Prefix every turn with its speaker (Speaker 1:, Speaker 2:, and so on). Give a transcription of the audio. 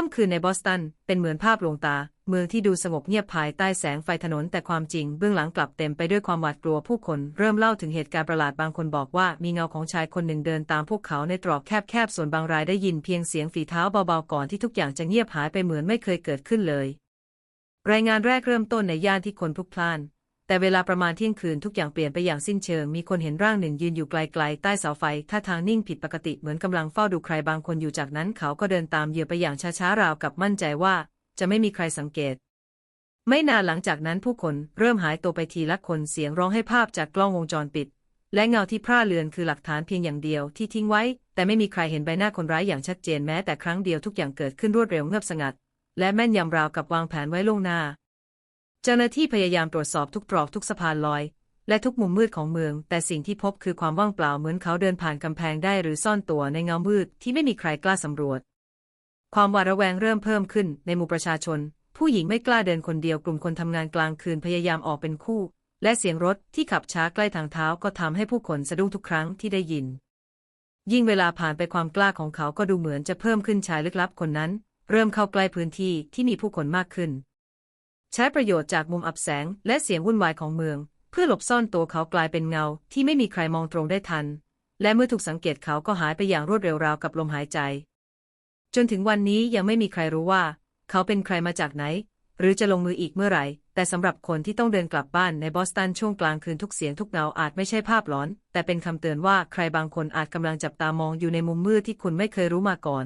Speaker 1: ค่ำคืนในบอสตัน เป็นเหมือนภาพลวงตา เมืองที่ดูสงบเงียบภายใต้แสงไฟถนนแต่ความจริงเบื้องหลังกลับเต็มไปด้วยความหวาดกลัวผู้คน เริ่มเล่าถึงเหตุการณ์ประหลาดบางคนบอกว่ามีเงาของชายคนหนึ่งเดินตามพวกเขาในตรอกแคบๆ ส่วนบางรายได้ยินเพียงเสียงฝีเท้าเบาๆ ก่อนที่ทุกอย่างจะเงียบหายไปเหมือนไม่เคยเกิดขึ้นเลย รายงานแรกเริ่มต้นในย่านที่คนพลุกพล่าน แต่เวลาประมาณเที่ยงคืนทุกอย่างเปลี่ยนไปอย่างสิ้นเชิง มีคนเห็นร่างหนึ่งยืนอยู่ไกลๆ ใต้เสาไฟ ท่าทางนิ่งผิดปกติเหมือนกำลังเฝ้าดูใครบางคนอยู่จากนั้นเขาก็เดินตามเหยื่อไปอย่างช้าๆ ราวกับมั่นใจว่า จะไม่มีใครสังเกต ไม่นานหลังจากนั้นผู้คนเริ่มหายตัวไปทีละคนเสียงร้องให้ภาพจากกล้องวงจรปิด และเงาที่พร่าเลือนคือหลักฐานเพียงอย่างเดียวที่ทิ้งไว้ แต่ไม่มีใครเห็นใบหน้าคนร้ายอย่างชัดเจนแม้แต่ครั้งเดียวทุกอย่างเกิดขึ้นรวดเร็วเงียบสงัด และแม่นยำราวกับวางแผนไว้ล่วงหน้า เจ้าหน้าที่พยายามตรวจสอบทุกตรอกทุกสะพานลอย และทุกมุมมืดของเมือง แต่สิ่งที่พบคือความว่างเปล่าเหมือนเขาเดินผ่านกำแพงได้หรือซ่อนตัวในเงามืดที่ไม่มีใครกล้าสำรวจ ความหวาดระแวงเริ่มเพิ่มขึ้นในหมู่ประชาชน ผู้หญิงไม่กล้าเดินคนเดียวกลุ่มคนทำงานกลางคืนพยายามออกเป็นคู่ และเสียงรถที่ขับช้าใกล้ทางเท้าก็ทำให้ผู้คนสะดุ้งทุกครั้งที่ได้ยิน ยิ่งเวลาผ่านไปความกล้าของเขาก็ดูเหมือนจะเพิ่มขึ้นชายลึกลับคนนั้น เริ่มเข้าใกล้พื้นที่ที่มีผู้คนมากขึ้น ใช้ประโยชน์จากมุมอับแสงและเสียงวุ่นวายของเมือง เพื่อหลบซ่อนตัวเขากลายเป็นเงาที่ไม่มีใครมองตรงได้ทัน และเมื่อถูกสังเกตเขาก็หายไปอย่างรวดเร็วราวกับลมหายใจ จนถึงวันนี้ยังไม่มีใครรู้ว่า เขาเป็นใครมาจากไหน หรือจะลงมืออีกเมื่อไหร่ แต่สำหรับคนที่ต้องเดินกลับบ้านในบอสตันช่วงกลางคืนทุกเสียงทุกเงาอาจไม่ใช่ภาพหลอน แต่เป็นคำเตือนว่าใครบางคนอาจกำลังจับตามองอยู่ในมุมมืดที่คุณไม่เคยรู้มาก่อน